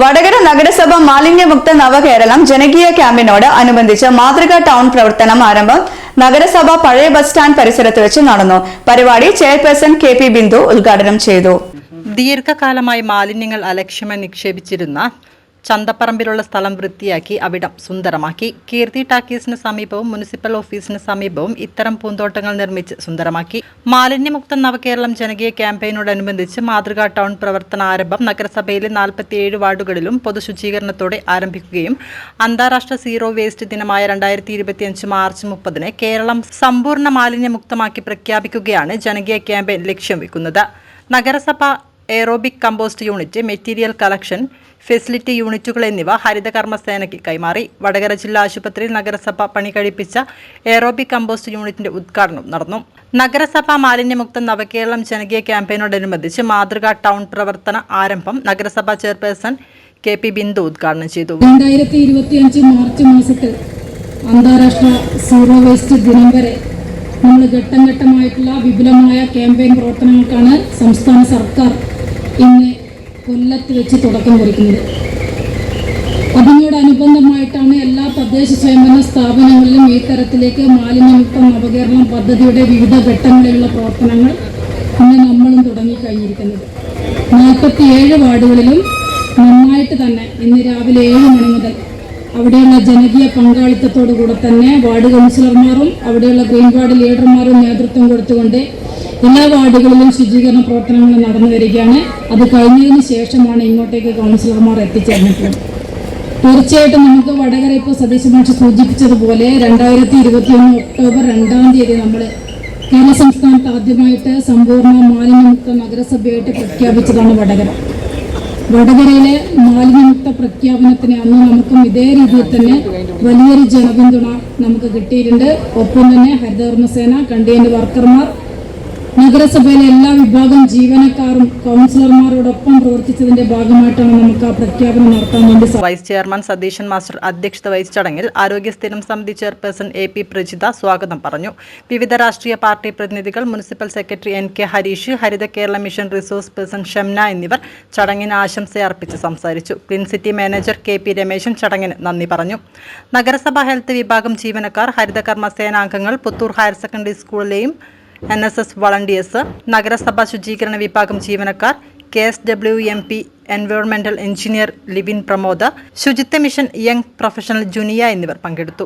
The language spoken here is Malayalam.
വടകര നഗരസഭ മാലിന്യമുക്ത നവകേരളം ജനകീയ ക്യാമ്പിനോട് അനുബന്ധിച്ച് മാതൃക ടൗൺ പ്രവർത്തനം ആരംഭം നഗരസഭ പഴയ ബസ് സ്റ്റാൻഡ് പരിസരത്ത് വെച്ച് നടന്നു. പരിപാടി ചെയർപേഴ്സൺ കെ ബിന്ദു ഉദ്ഘാടനം ചെയ്തു. ദീർഘകാലമായി മാലിന്യങ്ങൾ അലക്ഷ്യമായി നിക്ഷേപിച്ചിരുന്ന ചന്തപ്പറമ്പിലുള്ള സ്ഥലം വൃത്തിയാക്കി അവിടം സുന്ദരമാക്കി. കീർത്തി ടാക്കീസിന് സമീപവും മുനിസിപ്പൽ ഓഫീസിന് സമീപവും ഇത്തരം പൂന്തോട്ടങ്ങൾ നിർമ്മിച്ച് സുന്ദരമാക്കി. മാലിന്യമുക്ത നവകേരളം ജനകീയ ക്യാമ്പയിനോടനുബന്ധിച്ച് മാതൃകാ ടൗൺ പ്രവർത്തന ആരംഭം നഗരസഭയിലെ നാൽപ്പത്തിയേഴ് വാർഡുകളിലും പൊതുശുചീകരണത്തോടെ ആരംഭിക്കുകയും അന്താരാഷ്ട്ര സീറോ വേസ്റ്റ് ദിനമായ രണ്ടായിരത്തി ഇരുപത്തിയഞ്ച് മാർച്ച് മുപ്പതിന് കേരളം സമ്പൂർണ മാലിന്യമുക്തമാക്കി പ്രഖ്യാപിക്കുകയാണ് ജനകീയ ക്യാമ്പയിൻ ലക്ഷ്യം വെക്കുന്നത്. നഗരസഭ aerobic compost unit material collection facility യൂണിറ്റുകൾ എന്നിവ ഹരിതകർമ്മസേനയ്ക്ക് കൈമാറി. വടകര ജില്ലാ ആശുപത്രിയിൽ നഗരസഭ പണി കഴിപ്പിച്ച എയറോബിക് കമ്പോസ്റ്റ് യൂണിറ്റിന്റെ ഉദ്ഘാടനം നടന്നു. നഗരസഭ മാലിന്യമുക്ത നവകേരളം ജനകീയ ക്യാമ്പയിനോടനുബന്ധിച്ച് മാതൃകാ ടൗൺ പ്രവർത്തന ആരംഭം നഗരസഭാ ചെയർപേഴ്സൺ കെ പി ബിന്ദു ഉദ്ഘാടനം ചെയ്തു. രണ്ടായിരത്തി ഇരുപത്തിയഞ്ച് മാർച്ച് മാസത്തിൽ അന്താരാഷ്ട്ര സീറോ വേസ്റ്റ് ദിനം വരെ നമ്മൾ ഘട്ടം ഘട്ടമായിട്ടുള്ള വിപുലമായ ക്യാമ്പയിൻ പ്രവർത്തനങ്ങൾക്കാണ് സംസ്ഥാന സർക്കാർ ഇന്ന് കൊല്ലത്ത് വെച്ച് തുടക്കം കുറിക്കുന്നത്. അതിനോടനുബന്ധമായിട്ടാണ് എല്ലാ തദ്ദേശ സ്വയംഭരണ സ്ഥാപനങ്ങളിലും ഈ തരത്തിലേക്ക് മാലിന്യമുക്തം നവകേരളം പദ്ധതിയുടെ വിവിധ ഘട്ടങ്ങളിലുള്ള പ്രവർത്തനങ്ങൾ ഇന്ന് നമ്മളും തുടങ്ങിക്കഴിഞ്ഞിരിക്കുന്നത്. നാൽപ്പത്തിയേഴ് വാർഡുകളിലും നന്നായിട്ട് തന്നെ ഇന്ന് രാവിലെ ഏഴ് മണി മുതൽ അവിടെയുള്ള ജനകീയ പങ്കാളിത്തത്തോടു കൂടെ തന്നെ വാർഡ് കൗൺസിലർമാരും അവിടെയുള്ള ഗ്രീൻ വാർഡ് ലീഡർമാരും നേതൃത്വം കൊടുത്തുകൊണ്ട് എല്ലാ വാർഡുകളിലും ശുചീകരണ പ്രവർത്തനങ്ങൾ നടന്നു വരികയാണ്. അത് കഴിഞ്ഞതിന് ശേഷമാണ് ഇങ്ങോട്ടേക്ക് കൗൺസിലർമാർ എത്തിച്ചേർന്നിട്ടുള്ളത് തീർച്ചയായിട്ടും നമുക്ക് വടകര ഇപ്പോൾ സതീശ് മാഷ് സൂചിപ്പിച്ചതുപോലെ രണ്ടായിരത്തി ഇരുപത്തി ഒന്ന് ഒക്ടോബർ രണ്ടാം തീയതി നമ്മൾ കേരള സംസ്ഥാനത്ത് ആദ്യമായിട്ട് സമ്പൂർണ മാലിന്യമുക്ത നഗരസഭയായിട്ട് പ്രഖ്യാപിച്ചതാണ് വടകര. വടകരയിലെ മാലിന്യമുക്ത പ്രഖ്യാപനത്തിന് അന്ന് നമുക്കും ഇതേ രീതിയിൽ തന്നെ വലിയൊരു ജനപിന്തുണ നമുക്ക് കിട്ടിയിട്ടുണ്ട്. ഒപ്പം തന്നെ ഹരിതകർമ്മസേന കണ്ടെയ്നർ വർക്കർമാർ നഗരസഭയിലെ എല്ലാ വിഭാഗം ജീവനക്കാരും കൗൺസിലർമാരോടൊപ്പം പ്രവർത്തിച്ചതിന്റെ ഭാഗമായിട്ടാണ് നമുക്ക് ആ പ്രഖ്യാപനം നടത്താൻ വേണ്ടി വൈസ് ചെയർമാൻ സതീശൻ മാസ്റ്റർ അധ്യക്ഷത വഹിച്ച ചടങ്ങിൽ ആരോഗ്യ സ്ഥിരം സമിതി ചെയർപേഴ്സൺ എ പി പ്രജിത സ്വാഗതം പറഞ്ഞു. വിവിധ രാഷ്ട്രീയ പാർട്ടി പ്രതിനിധികൾ municipal secretary N K Harish Haritha Kerala mission resource person Shamna എന്നിവർ ചടങ്ങിന് ആശംസ അർപ്പിച്ച് സംസാരിച്ചു. Clean city manager K P Rameshan ചടങ്ങിന് നന്ദി പറഞ്ഞു. നഗരസഭാ ഹെൽത്ത് വിഭാഗം ജീവനക്കാർ ഹരിതകർമ്മ സേനാംഗങ്ങൾ പുത്തൂർ ഹയർ സെക്കൻഡറി സ്കൂളിലെയും എൻ എസ് എസ് വളണ്ടിയേഴ്സ് നഗരസഭാ ശുചീകരണ വിഭാഗം ജീവനക്കാർ K S W M P എൻവയോൺമെന്റൽ engineer Livin Pramod ശുചിത്വ മിഷൻ യങ് പ്രൊഫഷണൽ ജുനിയ എന്നിവർ പങ്കെടുത്തു.